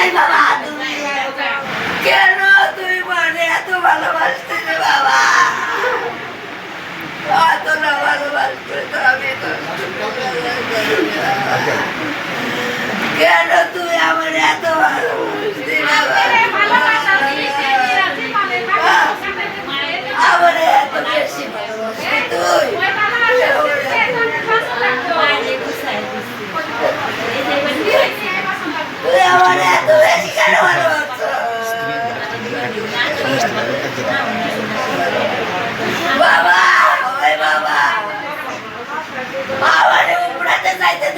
নাই বাবা তুমি কেন তুমি মনে এত ভালোবাসতে রে বাবা এত না ভালোবাসতে তো আমি কেন তুমি আমার এত ভালো বাবা যাইতে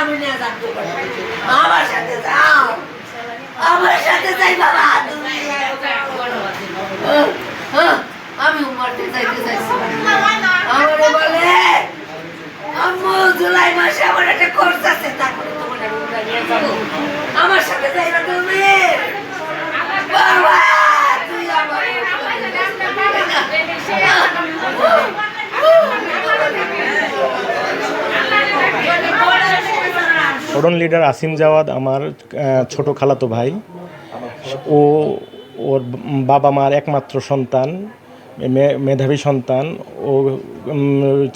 আমি আমার সাথে যাই বাবা আমি আম্মু জুলাই মাসে আমার সাথে তুমি? ফোরন লিডার আসিম জাওয়াদ আমার ছোট খালাতো ভাই। ও, ওর বাবা মার একমাত্র সন্তান মেধাবী সন্তান। ও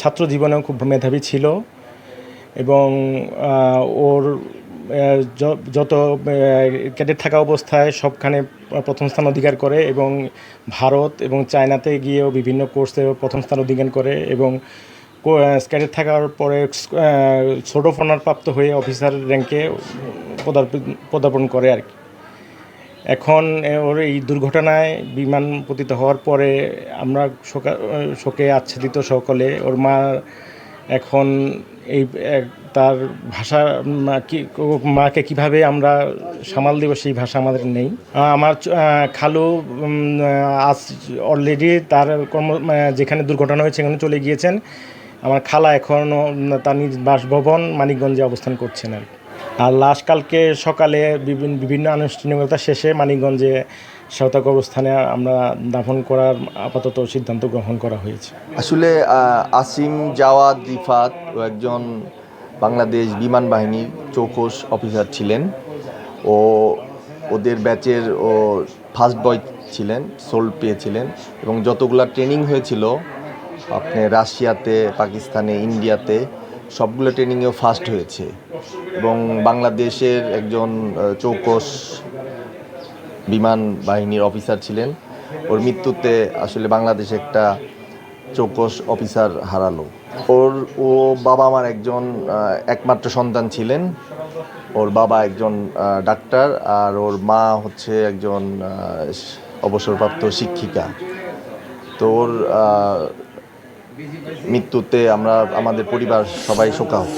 ছাত্র জীবনেও খুব মেধাবী ছিল এবং ওর যত ক্যাডেট থাকা অবস্থায় সবখানে প্রথম স্থান অধিকার করে এবং ভারত এবং চায়নাতে গিয়েও বিভিন্ন কোর্সে প্রথম স্থান অধিকার করে এবং ক্যাডেট থাকার পরে ছোট প্রাপ্ত হয়ে অফিসার র্যাঙ্কে পদার্পণ- করে আর কি। এখন ওর এই দুর্ঘটনায় বিমান পতিত হওয়ার পরে আমরা শোকে আচ্ছাদিত সকলে, ওর মা এখন এই তার ভাষা মাকে কীভাবে আমরা সামাল দেব সেই ভাষা আমাদের নেই আমার খালু আজ অলরেডি তার কর্ম যেখানে দুর্ঘটনা হয়েছে সেখানে চলে গিয়েছেন আমার খালা এখন তার নিজ বাসভবন মানিকগঞ্জে অবস্থান করছেন আর। আর লাশ কালকে সকালে বিভিন্ন বিভিন্ন আনুষ্ঠানিকতা শেষে মানিকগঞ্জে সাঁওতা কবরস্থানে আমরা দাফন করার আপাতত সিদ্ধান্ত গ্রহণ করা হয়েছে। আসলে আসিম জাওয়াদ রিফাত ও একজন বাংলাদেশ বিমান বাহিনীর চৌকস অফিসার ছিলেন। ও, ওদের ব্যাচের ও ফার্স্ট বয় ছিলেন, সোল পেয়েছিলেন এবং যতগুলা ট্রেনিং হয়েছিল, আপনি রাশিয়াতে, পাকিস্তানে, ইন্ডিয়াতে, সবগুলো ট্রেনিংয়েও ফার্স্ট হয়েছে। এবং বাংলাদেশের একজন চৌকস বিমান বাহিনীর অফিসার ছিলেন। ওর মৃত্যুতে আসলে বাংলাদেশ একটা চৌকস অফিসার হারালো। ওর, ও বাবা আমার একজন একমাত্র সন্তান ছিলেন। ওর বাবা একজন ডাক্তার আর ওর মা হচ্ছে একজন অবসরপ্রাপ্ত শিক্ষিকা। তো ওর মৃত্যুতে আমরা, আমাদের পরিবার সবাই শোকাহত।